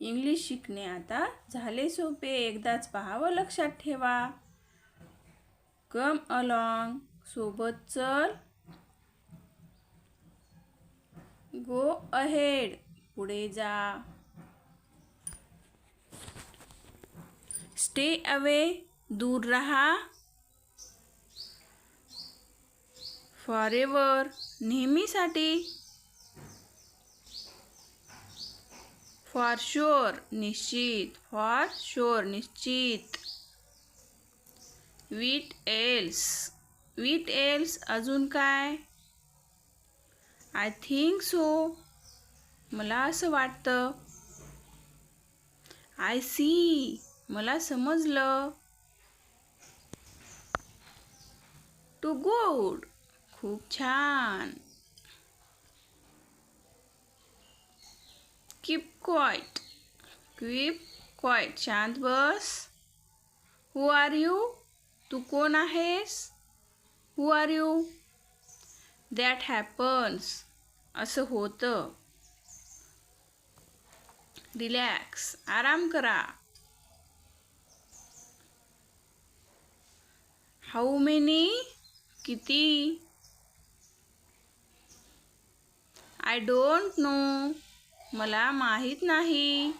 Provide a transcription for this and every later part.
English शिकणे आता झाले सोपे. एकदाच पहावं लक्षात ठेवा. Come along. सोबत चल. Go ahead. पुढे जा. Stay away. दूर रहा. फॉर एवर नेहमीसाठी. फॉर शुअर निश्चित. फॉर शुअर निश्चित. वीट एल्स वीट एल्स अजून काय? आय थिंक सो मला असं वाटतं. आय सी मला समजलं. टू गुड खूप छान. कीप क्वाईट क्विप क्वाईट शांत बस हु आर यू तू कोण आहेस? Who are you that happens असं होतं. रिलॅक्स आराम करा. हाऊ मेनी किती? आय डोंट नो मला माहीत नाही.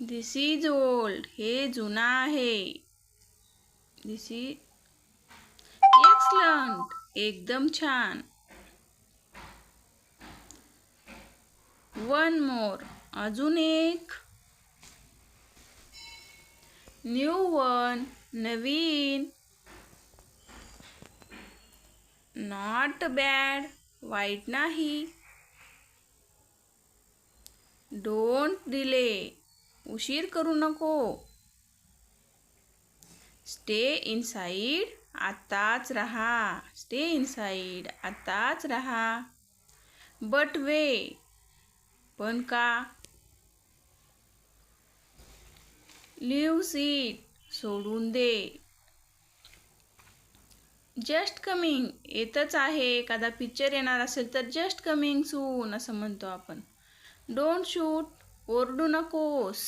दिस इज ओल्ड हे जुना आहे. दिस इज एक्सलंट एकदम छान. वन मोर अजून एक. न्यू वन नवीन. नॉट बॅड वाईट नाही डोंट डिले उशीर करू नको. स्टे इनसाईड आत्ताच राहा. स्टे इनसाईड आत्ताच राहा. बट वे पण का? लिव्ह सीट सोडून दे. जस्ट कमिंग येतच आहे एखादा पिक्चर येणार असेल तर जस्ट कमिंग सून असं म्हणतो आपण. डोंट शूट ओरडू नकोस.